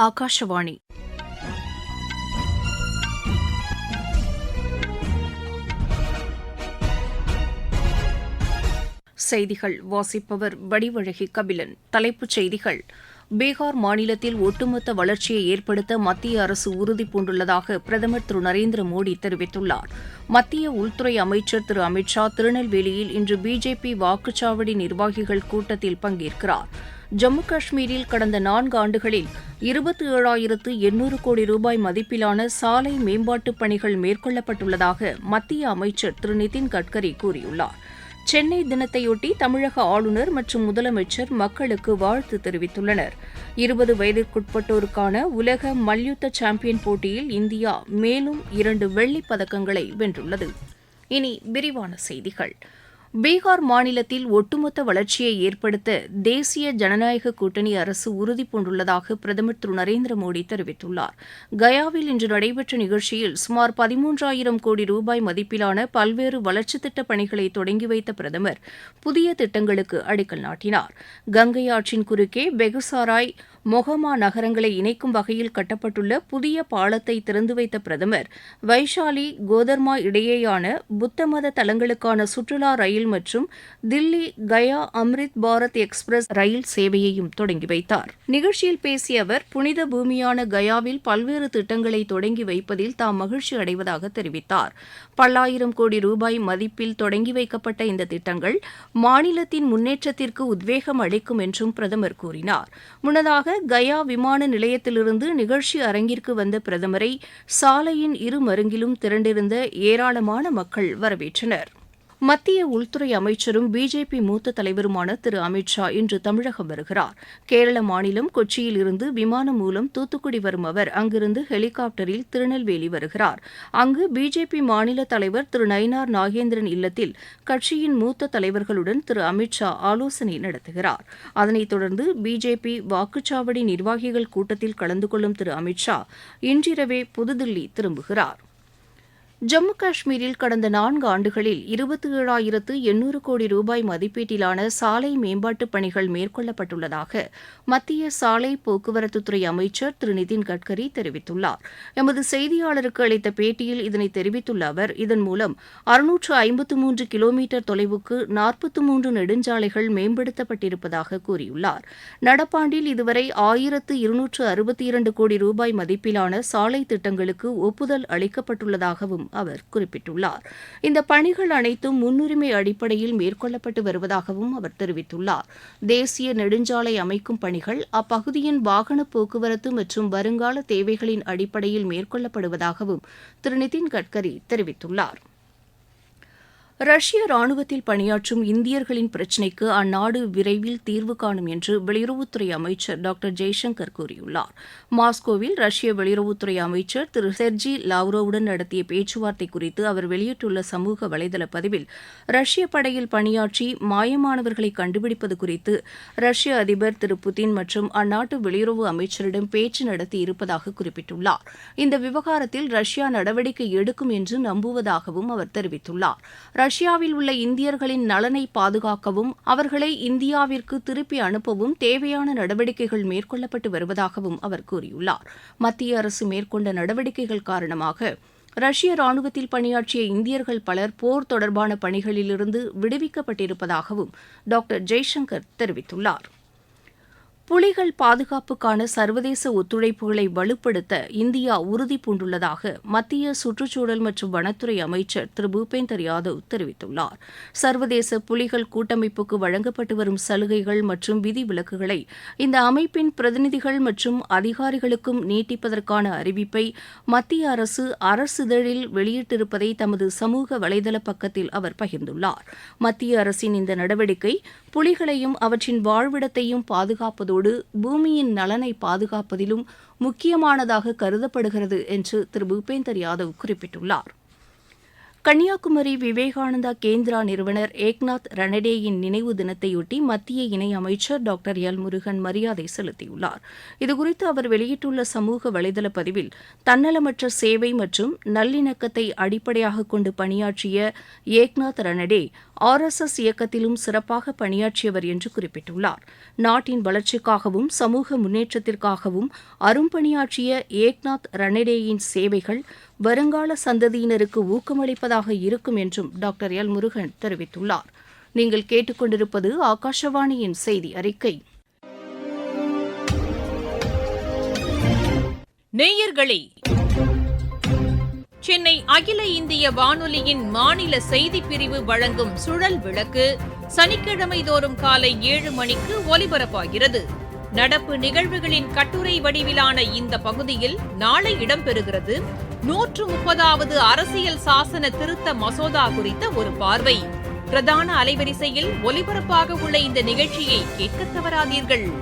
ஆகாஷவாணி செய்திகள். வாசிப்பவர் வடிவழகி கபிலன். தலைப்புச் செய்திகள். பீகார் மாநிலத்தில் ஒட்டுமொத்த வளர்ச்சியை ஏற்படுத்த மத்திய அரசு உறுதி பூண்டுள்ளதாக பிரதமர் திரு நரேந்திர மோடி தெரிவித்துள்ளார். மத்திய உள்துறை அமைச்சர் திரு அமித் ஷா திருநெல்வேலியில் இன்று பிஜேபி வாக்குச்சாவடி நிர்வாகிகள் கூட்டத்தில் பங்கேற்கிறார். ஜம்மு காஷ்மீரில் கடந்த நான்கு ஆண்டுகளில் இருபத்தி ஏழாயிரத்து எண்ணூறு கோடி ரூபாய் மதிப்பிலான சாலை மேம்பாட்டுப் பணிகள் மேற்கொள்ளப்பட்டுள்ளதாக மத்திய அமைச்சர் திரு நிதின் கட்கரி கூறியுள்ளார். சென்னை தினத்தையொட்டி தமிழக ஆளுநர் மற்றும் முதலமைச்சர் மக்களுக்கு வாழ்த்து தெரிவித்துள்ளனர். இருபது வயதிற்குட்பட்டோருக்கான உலக மல்யுத்த சாம்பியன் போட்டியில் இந்தியா மேலும் இரண்டு வெள்ளிப் பதக்கங்களை வென்றுள்ளது. இனி விரிவான செய்திகள். பீகார் மாநிலத்தில் ஒட்டுமொத்த வளர்ச்சியை ஏற்படுத்த தேசிய ஜனநாயக கூட்டணி அரசு உறுதிபூண்டுள்ளதாக பிரதமர் திரு நரேந்திர மோடி தெரிவித்துள்ளார். கயாவில் இன்று நடைபெற்ற நிகழ்ச்சியில் சுமார் பதிமூன்றாயிரம் கோடி ரூபாய் மதிப்பிலான பல்வேறு வளர்ச்சித் திட்டப் பணிகளை தொடங்கி வைத்த பிரதமர் புதிய திட்டங்களுக்கு அடிக்கல் நாட்டினார். கங்கை ஆற்றின் குறுக்கே பெகுசாராய் மொஹமா நகரங்களை இணைக்கும் வகையில் கட்டப்பட்டுள்ள புதிய பாலத்தை திறந்து வைத்த பிரதமர் வைஷாலி கோதர்மா இடையேயான புத்த மத தலங்களுக்கான சுற்றுலா ரயில் மற்றும் தில்லி கயா அம்ரித் பாரத் எக்ஸ்பிரஸ் ரயில் சேவையையும் தொடங்கி வைத்தார். நிகழ்ச்சியில் பேசிய அவர் புனித பூமியான கயாவில் பல்வேறு திட்டங்களை தொடங்கி வைப்பதில் தாம் மகிழ்ச்சி அடைவதாக தெரிவித்தார். பல்லாயிரம் கோடி ரூபாய் மதிப்பில் தொடங்கி வைக்கப்பட்ட இந்த திட்டங்கள் மாநிலத்தின் முன்னேற்றத்திற்கு உத்வேகம் அளிக்கும் என்றும் பிரதமர் கூறினார். முன்னதாக கயா விமான நிலையத்திலிருந்து நிகழ்ச்சி அரங்கிற்கு வந்த பிரதமரை சாலையின் இரு மருங்கிலும் திரண்டிருந்த ஏராளமான மக்கள் வரவேற்றனர். மத்திய உள்துறை அமைச்சரும் பிஜேபி மூத்த தலைவருமான திரு அமித் ஷா இன்று தமிழகம் வருகிறார். கேரள மாநிலம் கொச்சியில் இருந்து விமானம் மூலம் தூத்துக்குடி வரும் அவர் அங்கிருந்து ஹெலிகாப்டரில் திருநெல்வேலி வருகிறார். அங்கு பிஜேபி மாநில தலைவர் திரு நயினார் நாகேந்திரன் இல்லத்தில் கட்சியின் மூத்த தலைவர்களுடன் திரு அமித் ஷா ஆலோசனை நடத்துகிறார். அதனைத் தொடர்ந்து பிஜேபி வாக்குச்சாவடி நிர்வாகிகள் கூட்டத்தில் கலந்து கொள்ளும் திரு அமித் ஷா இன்றிரவே புதுதில்லி திரும்புகிறார். ஜம்மு காஷ்மீரில் கடந்த நான்கு ஆண்டுகளில் இருபத்தி ஏழாயிரத்து எண்ணூறு கோடி ரூபாய் மதிப்பீட்டிலான சாலை மேம்பாட்டுப் பணிகள் மேற்கொள்ளப்பட்டுள்ளதாக மத்திய சாலை போக்குவரத்துத்துறை அமைச்சர் திரு நிதின் கட்கரி தெரிவித்துள்ளார். எமது செய்தியாளருக்கு அளித்த பேட்டியில் இதனை தெரிவித்துள்ள அவர் இதன் மூலம் அறுநூற்று ஐம்பத்து மூன்று கிலோமீட்டர் தொலைவுக்கு நாற்பத்து மூன்று நெடுஞ்சாலைகள் மேம்படுத்தப்பட்டிருப்பதாக கூறியுள்ளார். நடப்பாண்டில் இதுவரை ஆயிரத்து இருநூற்று அறுபத்தி இரண்டு கோடி ரூபாய் மதிப்பிலான சாலை திட்டங்களுக்கு ஒப்புதல் அளிக்கப்பட்டுள்ளதாகவும் அவர் குறிப்பிட்டுள்ளார். இந்த பணிகள் அனைத்தும் முன்னுரிமை அடிப்படையில் மேற்கொள்ளப்பட்டு வருவதாகவும் அவர் தெரிவித்துள்ளார். தேசிய நெடுஞ்சாலை அமைக்கும் பணிகள் அப்பகுதியின் வாகன போக்குவரத்து மற்றும் வருங்கால தேவைகளின் அடிப்படையில் மேற்கொள்ளப்படுவதாகவும் திரு நிதின் கட்கரி தெரிவித்துள்ளார். ரஷ்ய ராணுவத்தில் பணியாற்றும் இந்தியர்களின் பிரச்சினைக்கு அந்நாடு விரைவில் தீர்வு காணும் என்று வெளியுறவுத்துறை அமைச்சர் டாக்டர் ஜெய்சங்கர் கூறியுள்ளார். மாஸ்கோவில் ரஷ்ய வெளியுறவுத்துறை அமைச்சர் திரு செர்ஜி லாவ்ரோவுடன் நடத்திய பேச்சுவார்த்தை குறித்து அவர் வெளியிட்டுள்ள சமூக வலைதள பதிவில் ரஷ்ய படையில் பணியாற்றி மாயமானவர்களை கண்டுபிடிப்பது குறித்து ரஷ்ய அதிபர் திரு புதின் மற்றும் அந்நாட்டு வெளியுறவு அமைச்சரிடம் பேச்சு நடத்தி இருப்பதாக குறிப்பிட்டுள்ளார். இந்த விவகாரத்தில் ரஷ்யா நடவடிக்கை எடுக்கும் என்று நம்புவதாகவும் அவர் தெரிவித்துள்ளார். ரஷ்யாவில் உள்ள இந்தியர்களின் நலனை பாதுகாக்கவும் அவர்களை இந்தியாவிற்கு திருப்பி அனுப்பவும் தேவையான நடவடிக்கைகள் மேற்கொள்ளப்பட்டு வருவதாகவும் அவர் கூறியுள்ளார். மத்திய அரசு மேற்கொண்ட நடவடிக்கைகள் காரணமாக ரஷ்ய ராணுவத்தில் பணியாற்றிய இந்தியர்கள் பலர் போர் தொடர்பான பணிகளிலிருந்து விடுவிக்கப்பட்டிருப்பதாகவும் டாக்டர் ஜெய்சங்கர் தெரிவித்துள்ளார். புலிகள் பாதுகாப்புக்கான சர்வதேச ஒத்துழைப்புகளை வலுப்படுத்த இந்தியா உறுதிபூண்டுள்ளதாக மத்திய சுற்றுச்சூழல் மற்றும் வனத்துறை அமைச்சர் திரு. பூபேந்தர் யாதவ் தெரிவித்துள்ளார். சர்வதேச புலிகள் கூட்டமைப்புக்கு வழங்கப்பட்டு வரும் சலுகைகள் மற்றும் விதிவிலக்குகளை இந்த அமைப்பின் பிரதிநிதிகள் மற்றும் அதிகாரிகளுக்கும் நீட்டிப்பதற்கான அறிவிப்பை மத்திய அரசு அரசிதழில் வெளியிட்டிருப்பதை தமது சமூக வலைதள பக்கத்தில் அவர் பகிர்ந்துள்ளார். மத்திய அரசின் இந்த நடவடிக்கை புலிகளையும் அவற்றின் வாழ்விடத்தையும் பாதுகாப்பதோடு பூமியின் நலனை பாதுகாப்பதிலும் முக்கியமானதாக கருதப்படுகிறது என்று திரு. பூபேந்தர் யாதவ் குறிப்பிட்டுள்ளார். கன்னியாகுமரி விவேகானந்தா கேந்திரா நிறுவனர் ஏக்நாத் ரணடேயின் நினைவு தினத்தையொட்டி மத்திய இணையமைச்சர் டாக்டர் எல். முருகன் மரியாதை செலுத்தியுள்ளார். இதுகுறித்து அவர் வெளியிட்டுள்ள சமூக வலைதள பதிவில் தன்னலமற்ற சேவை மற்றும் நல்லிணக்கத்தை அடிப்படையாக கொண்டு பணியாற்றிய Eknath Ranade R S S இயக்கத்திலும் சிறப்பாக பணியாற்றியவர் என்று குறிப்பிட்டுள்ளார். நாட்டின் வளர்ச்சிக்காகவும் சமூக முன்னேற்றத்திற்காகவும் அரும்பணியாற்றிய ஏக்நாத் ரனடேயின் சேவைகள் வருங்கால சந்ததியினருக்கு ஊக்கமளிப்பதாக இருக்கும் என்றும் டாக்டர் எல். முருகன் தெரிவித்துள்ளார். நீங்கள் கேட்டுக்கொண்டிருப்பது ஆகாஷவாணியின் செய்தி அறிக்கை. நேயர்களே சென்னை அகில இந்திய வானொலியின் மாநில செய்திப் பிரிவு வழங்கும் சுழல் விளக்கு சனிக்கிழமை தோறும் காலை ஏழு மணிக்கு ஒலிபரப்பாகிறது. நடப்பு நிகழ்வுகளின் கட்டுரை வடிவிலான இந்த பகுதியில் நாளை இடம்பெறுகிறது. நூற்று முப்பதாவது அரசியல் சாசன திருத்த மசோதா குறித்த ஒரு பார்வை. பிரதான அலைவரிசையில் ஒலிபரப்பாக உள்ள இந்த நிகழ்ச்சியை கேட்க தவறாதீர்கள்.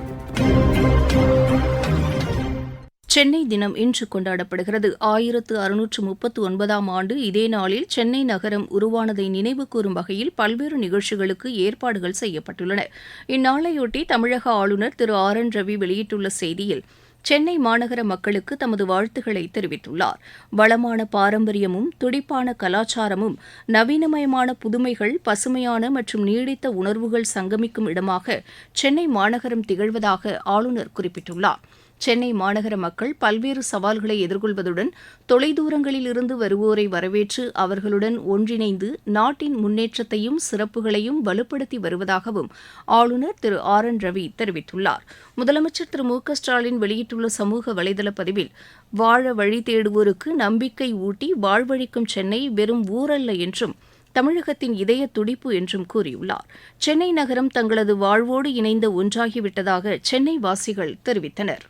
சென்னை தினம் இன்று கொண்டாடப்படுகிறது. ஆயிரத்து அறுநூற்று முப்பத்து ஒன்பதாம் ஆண்டு இதே நாளில் சென்னை நகரம் உருவானதை நினைவு கூறும் வகையில் பல்வேறு நிகழ்ச்சிகளுக்கு ஏற்பாடுகள் செய்யப்பட்டுள்ளன. இந்நாளையொட்டி தமிழக ஆளுநர் திரு ஆர் என் ரவி வெளியிட்டுள்ள செய்தியில் சென்னை மாநகர மக்களுக்கு தமது வாழ்த்துக்களை தெரிவித்துள்ளார். வளமான பாரம்பரியமும் துடிப்பான கலாச்சாரமும் நவீனமயமான புதுமைகள் பசுமையான மற்றும் நீடித்த உணர்வுகள் சங்கமிக்கும் இடமாக சென்னை மாநகரம் திகழ்வதாக ஆளுநர் குறிப்பிட்டுள்ளார். சென்னை மாநகர மக்கள் பல்வேறு சவால்களை எதிர்கொள்வதுடன் தொலைதூரங்களில் இருந்து வருவோரை வரவேற்று அவர்களுடன் ஒன்றிணைந்து நாட்டின் முன்னேற்றத்தையும் சிறப்புகளையும் வலுப்படுத்தி வருவதாகவும் ஆளுநர் திரு ஆர் என் ரவி தெரிவித்துள்ளார். முதலமைச்சர் திரு மு க ஸ்டாலின் வெளியிட்டுள்ள சமூக வலைதள பதிவில் வாழ வழி தேடுவோருக்கு நம்பிக்கை ஊட்டி வாழ்வழிக்கும் சென்னை வெறும் ஊரல்ல என்றும் தமிழகத்தின் இதய துடிப்பு என்றும் கூறியுள்ளார். சென்னை நகரம் தங்களது வாழ்வோடு இணைந்த ஒன்றாகிவிட்டதாக சென்னை வாசிகள் தெரிவித்தனர்.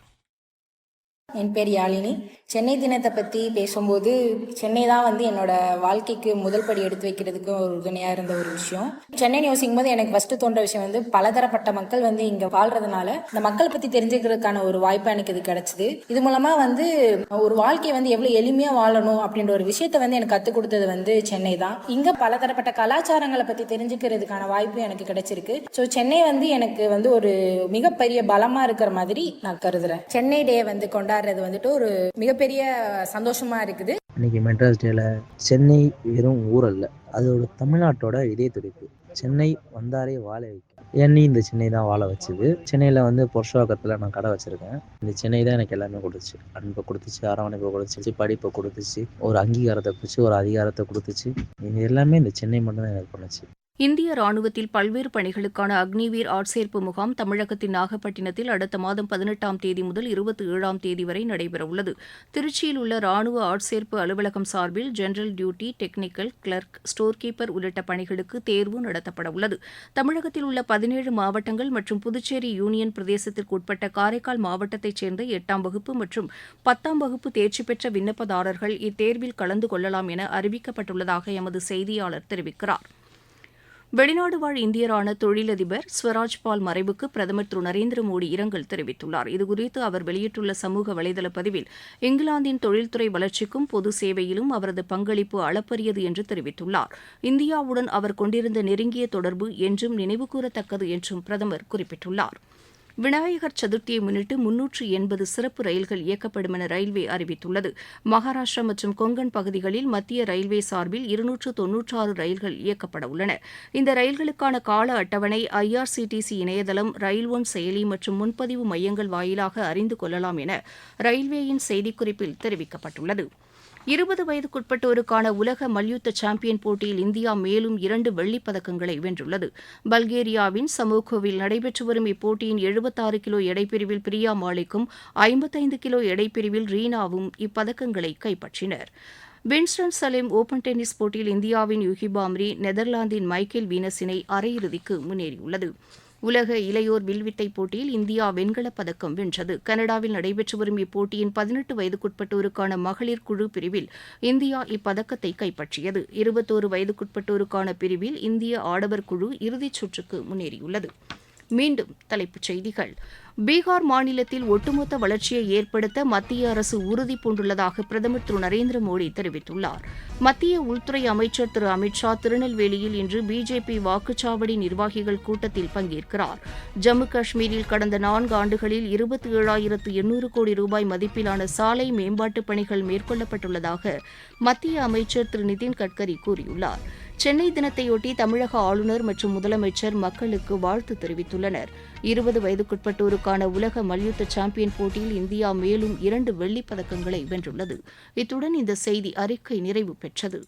என் பேர் யாழினி. சென்னை தினத்தை பற்றி பேசும்போது சென்னை தான் வந்து என்னோட வாழ்க்கைக்கு முதல் படி எடுத்து வைக்கிறதுக்கு ஒரு உறுதுணையாக இருந்த ஒரு விஷயம். சென்னை யோசிக்கும் போது எனக்கு ஃபஸ்ட்டு தோன்ற விஷயம் வந்து பலதரப்பட்ட மக்கள் வந்து இங்கே வாழ்றதுனால இந்த மக்களை பற்றி தெரிஞ்சுக்கிறதுக்கான ஒரு வாய்ப்பு எனக்கு இது கிடச்சிது. இது மூலமாக வந்து ஒரு வாழ்க்கையை வந்து எவ்வளோ எளிமையாக வாழணும் அப்படின்ற ஒரு விஷயத்த வந்து எனக்கு கற்றுக் கொடுத்தது வந்து சென்னை தான். இங்கே பலதரப்பட்ட கலாச்சாரங்களை பற்றி தெரிஞ்சுக்கிறதுக்கான வாய்ப்பு எனக்கு கிடைச்சிருக்கு. ஸோ சென்னை வந்து எனக்கு வந்து ஒரு மிகப்பெரிய பலமாக இருக்கிற மாதிரி நான் கருதுறேன். சென்னை டே வந்து கொண்டாடுறது வந்துட்டு ஒரு மிகப்பெரிய சந்தோஷமா இருக்குது. இன்னைக்கு மெட்ராஸ் டேல சென்னை வெறும் ஊர் அல்ல அதோட தமிழ்நாட்டோட இதய துடிப்பு. சென்னை வந்தாரே வாழ வைக்கும் என்னையும் இந்த சென்னை தான் வாழ வச்சுது. சென்னையில் வந்து புருஷவாக்கத்தில் நான் கடை வச்சுருக்கேன். இந்த சென்னை தான் எனக்கு எல்லாமே கொடுத்துச்சு. அன்பை கொடுத்துச்சு அரவணைப்பை கொடுத்துச்சு படிப்பை கொடுத்துச்சு ஒரு அங்கீகாரத்தை கொடுத்துச்சு ஒரு அதிகாரத்தை கொடுத்துச்சு. இது எல்லாமே இந்த சென்னை மட்டும் தான் எனக்கு பண்ணுச்சு. இந்திய ராணுவத்தில் பல்வேறு பணிகளுக்கான அக்னிவீர் ஆட்சேர்ப்பு முகாம் தமிழகத்தின் நாகப்பட்டினத்தில் அடுத்த மாதம் பதினெட்டாம் தேதி முதல் இருபத்தி ஏழாம் தேதி வரை நடைபெறவுள்ளது. திருச்சியில் உள்ள ராணுவ ஆட்சேர்ப்பு அலுவலகம் சார்பில் general duty technical clerk store keeper உள்ளிட்ட பணிகளுக்கு தேர்வு நடத்தப்படவுள்ளது. தமிழகத்தில் உள்ள பதினேழு மாவட்டங்கள் மற்றும் புதுச்சேரி யூனியன் பிரதேசத்திற்கு உட்பட்ட காரைக்கால் மாவட்டத்தைச் சேர்ந்த எட்டாம் வகுப்பு மற்றும் பத்தாம் வகுப்பு தேர்ச்சி பெற்ற விண்ணப்பதாரர்கள் இத்தேர்வில் கலந்து கொள்ளலாம் என அறிவிக்கப்பட்டுள்ளதாக எமது செய்தியாளர் தெரிவிக்கிறார். வெளிநாடு வாழ் இந்தியரான தொழிலதிபர் ஸ்வராஜ் பால் மறைவுக்கு பிரதமர் திரு. நரேந்திர மோடி இரங்கல் தெரிவித்துள்ளார். இதுகுறித்து அவர் வெளியிட்டுள்ள சமூக வலைதள பதிவில் இங்கிலாந்தின் தொழில்துறை வளர்ச்சிக்கும் பொது சேவையிலும் அவரது பங்களிப்பு அளப்பரியது என்று தெரிவித்துள்ளார். இந்தியாவுடன் அவர் கொண்டிருந்த நெருங்கிய தொடர்பு என்றும் நினைவுகூரத்தக்கது என்றும் பிரதமர் குறிப்பிட்டுள்ளார். விநாயகர் சதுர்த்தியை முன்னிட்டு முன்னூற்று எண்பது சிறப்பு ரயில்கள் இயக்கப்படும் என ரயில்வே அறிவித்துள்ளது. மகாராஷ்டிரா மற்றும் கொங்கன் பகுதிகளில் மத்திய ரயில்வே சார்பில் இருநூற்று தொன்னூற்றாறு ரயில்கள் இயக்கப்பட உள்ளன. இந்த ரயில்களுக்கான கால அட்டவணை ஐஆர்சிடிசி இணையதளம் ரயில் ஒன் செயலி மற்றும் முன்பதிவு மையங்கள் வாயிலாக அறிந்து கொள்ளலாம் என ரயில்வேயின் செய்திக்குறிப்பில் தெரிவிக்கப்பட்டுள்ளது. இருபது வயதுக்குட்பட்டோருக்கான உலக மல்யுத்த சாம்பியன் போட்டியில் இந்தியா மேலும் இரண்டு வெள்ளிப் பதக்கங்களை வென்றுள்ளது. பல்கேரியாவின் சமோகோவில் நடைபெற்று வரும் இப்போட்டியின் எழுபத்தாறு கிலோ எடைப்பிரிவில் பிரியா மாலிக்கும் ஐம்பத்தைந்து கிலோ எடைப்பிரிவில் ரீனாவும் இப்பதக்கங்களை கைப்பற்றினர். வின்ஸ்டன் சலேம் ஓபன் டென்னிஸ் போட்டியில் இந்தியாவின் யுகி பாம்ரி நெதர்லாந்தின் மைக்கேல் வீனஸ் இணை அரையிறுதிக்கு முன்னேறியுள்ளது. உலக இளையோர் வில்வித்தை போட்டியில் இந்தியா வெண்கலப் பதக்கம் வென்றது. கனடாவில் நடைபெற்று வரும் இப்போட்டியின் பதினெட்டு வயதுக்குட்பட்டோருக்கான மகளிர் குழு பிரிவில் இந்தியா இப்பதக்கத்தை கைப்பற்றியது. இருபத்தோரு வயதுக்குட்பட்டோருக்கான பிரிவில் இந்திய ஆடவர் குழு இறுதிச் சுற்றுக்கு முன்னேறியுள்ளது. மீண்டும் தலைப்புச் செய்திகள். பீகார் மாநிலத்தில் ஒட்டுமொத்த வளர்ச்சியை ஏற்படுத்த மத்திய அரசு உறுதி பூண்டுள்ளதாக பிரதமர் திரு நரேந்திர மோடி தெரிவித்துள்ளார். மத்திய உள்துறை அமைச்சர் திரு அமித்ஷா திருநெல்வேலியில் இன்று பிஜேபி வாக்குச்சாவடி நிர்வாகிகள் கூட்டத்தில் பங்கேற்கிறார். ஜம்மு காஷ்மீரில் கடந்த நான்கு ஆண்டுகளில் இருபத்தி ஏழாயிரத்து எண்ணூறு கோடி ரூபாய் மதிப்பிலான சாலை மேம்பாட்டுப் பணிகள் மேற்கொள்ளப்பட்டுள்ளதாக மத்திய அமைச்சர் திரு நிதின் கட்கரி கூறியுள்ளார். சென்னை தினத்தையொட்டி தமிழக ஆளுநர் மற்றும் முதலமைச்சர் மக்களுக்கு வாழ்த்து தெரிவித்துள்ளனர். இருபது வயதுக்குட்பட்டோருக்கான உலக மல்யுத்த சாம்பியன் போட்டியில் இந்தியா மேலும் இரண்டு வெள்ளிப் பதக்கங்களை வென்றுள்ளது. இத்துடன் இந்த செய்தி அறிக்கை நிறைவு பெற்றது.